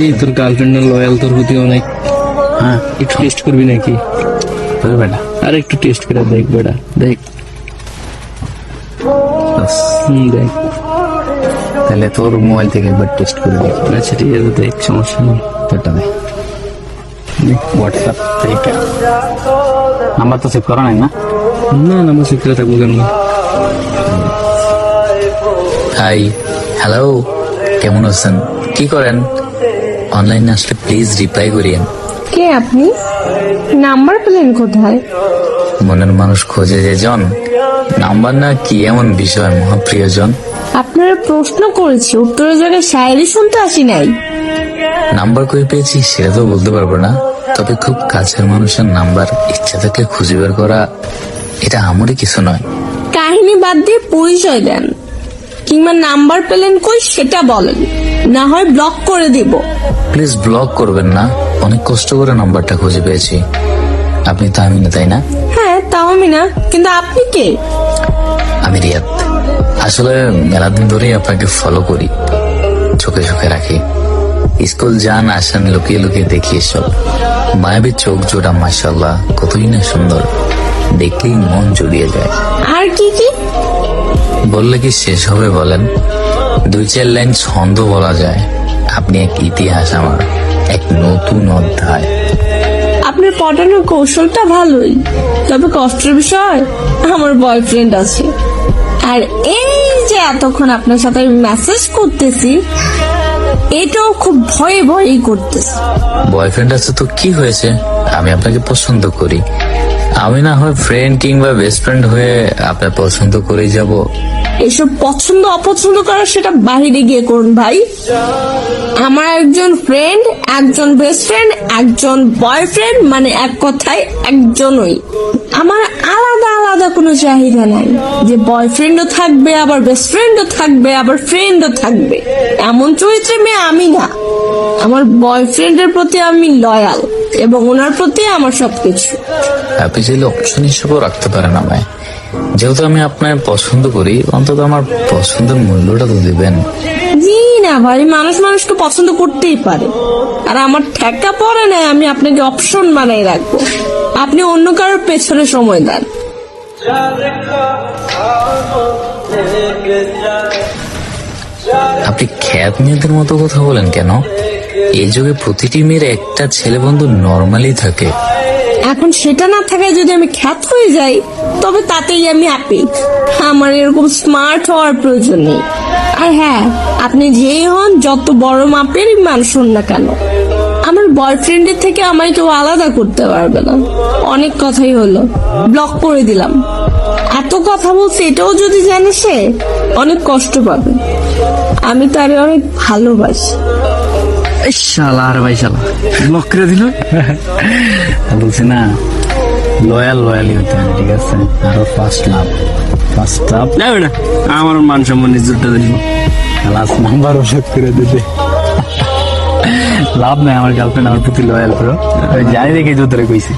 এই তোর girlfriend loyal তোর প্রতি অনেক হ্যাঁ একটু টেস্ট করবি নাকি? তোর বেটা। আর একটু টেস্ট করে দেখ বেটা দেখ। হুম দেখ। তাহলে তোর মোবাইল থেকে একবার টেস্ট করে দেখ। আচ্ছা ঠিক আছে দেখ সমস্যা নেই। তোরটা দে হোয়াটসঅ্যাপ থেকে। নাম্বার তো সেভ করা নাই না? না সিক্রেট থাকব কেন? হাই হ্যালো কেমন আছেন? কি করেন? অনলাইনে আসলে প্লিজ রিপ্লাই করিয়েন। কে আপনি? নাম্বার পেলেন কোথায়? মনের মানুষ খোঁজে যে জন নাম্বার না কি এমন বিষয় মহাপ্রিয়জন? আপনারা প্রশ্ন করেছি উত্তরের জায়গায় শায়েরি শুনতে আসি নাই। নাম্বার কই পেয়েছি সেটা তো বলতে পারব না তবে খুব কাছের মানুষের নাম্বার ইচ্ছা থেকে খুঁজে বের করা এটা আমারই কিছু নয়। কাহিনী বাদ দিয়ে পরিচয় দেন কিংবা নাম্বার পেলেন কই সেটা বলেন। না হয় ব্লক করে দিব। প্লিজ ব্লক করবেন না। অনেক কষ্ট করে নাম্বারটা খুঁজে পেয়েছি। আপনি তো আমি না তাই না? হ্যাঁ তাও আমি না কিন্তু আপনি কে? আমি রিয়াদ। আসলে মেলা দিন ধরেই আপনাকে ফলো করি। চোখে চোখে রাখি। স্কুল যান আসেন লুকিয়ে লুকিয়ে দেখি সব মায়াবী চোখ জোড়া মাসাল্লাহ কতই না সুন্দর। দেখলেই মন জুড়িয়ে যায়। আর কি কি? বললে কি শেষ হবে বলেন? দুই চার লাইন ছন্দ বলা যায়। আপনি এক ইতিহাস আমার এক নতুন অধ্যায়। আপনার পটানোর কৌশলটা ভালোই তবে কষ্টের বিষয় আমার বয়ফ্রেন্ড আছে। আর এই যে এতক্ষণ আপনার সাথে মেসেজ করতেছি এটাও খুব ভয়ে ভয়েই করতেছি। বয়ফ্রেন্ড আছে তো কি হয়েছে? আমি আপনাকে পছন্দ করি। আমি না হয় ফ্রেন্ড কিংবা বেস্ট ফ্রেন্ড হয়ে আপনার পছন্দ করে যাব। এসব পছন্দ, অপছন্দ করা সেটা বাহিরে গিয়ে করুন ভাই। আমার একজন ফ্রেন্ড একজন বেস্ট ফ্রেন্ড একজন বয়ফ্রেন্ড মানে এক কথায় একজনই। আমার আলাদা আলাদা কোনো চাহিদা নাই। যে বয়ফ্রেন্ডও থাকবে আবার বেস্ট ফ্রেন্ডও থাকবে আবার ফ্রেন্ডও থাকবে। এমন চরিত্রে মেয়ে আমি না। আমার বয়ফ্রেন্ডের প্রতি আমি লয়াল এবং ওনার প্রতি আমার সবকিছু। আপনি চাইলে অপশন হিসেবেও রাখতে পারেন আমায়। যেহেতু আমি আপনার পছন্দ করি অন্তত আমার পছন্দের মূল্যটা তো দেবেন। জি না ভাই মানুষ মানুষকে পছন্দ করতেই পারে। আর আমার ঠেকা পড়ে না আমি আপনাকে অপশন বানাই রাখব। আপনি অন্য কারোর পেছনে সময় দেন। আপনি খ্যাত মেয়েদের মতো কথা বলেন কেন? এই যুগে প্রতিটি মেয়ের একটা ছেলে বন্ধু নর্মালি থাকে। এখন সেটা না থাকায় যদি আমি খ্যাত হয়ে যাই, তবে তাতেই আমি হ্যাপি আমার এরকম স্মার্ট হওয়ার প্রয়োজন নেই। আর হ্যাঁ আপনি যেই হন, যত বড় মাপের মানুষ হন না কেন। আমার বয়ফ্রেন্ডের থেকে আমায় কেউ আলাদা করতে পারবে না। অনেক কথাই হলো। ব্লক করে দিলাম। এত কথা বলছে, এটাও যদি জানে সে, অনেক কষ্ট পাবে। আমি তারে অনেক ভালোবাসি। শালা, আর ভাই ব্লক করে বলছি, না লয়াল লয়ালি হতে হবে, ঠিক আছে? আমার মান সম্মান ইজ্জতটা দিল। লাস্ট নাম্বার ব্লক করে দিতে লাভ নাই আমার গার্লফ্রেন্ড আমার প্রতি লয়াল করো জানি দেখে জোতরে কইছি।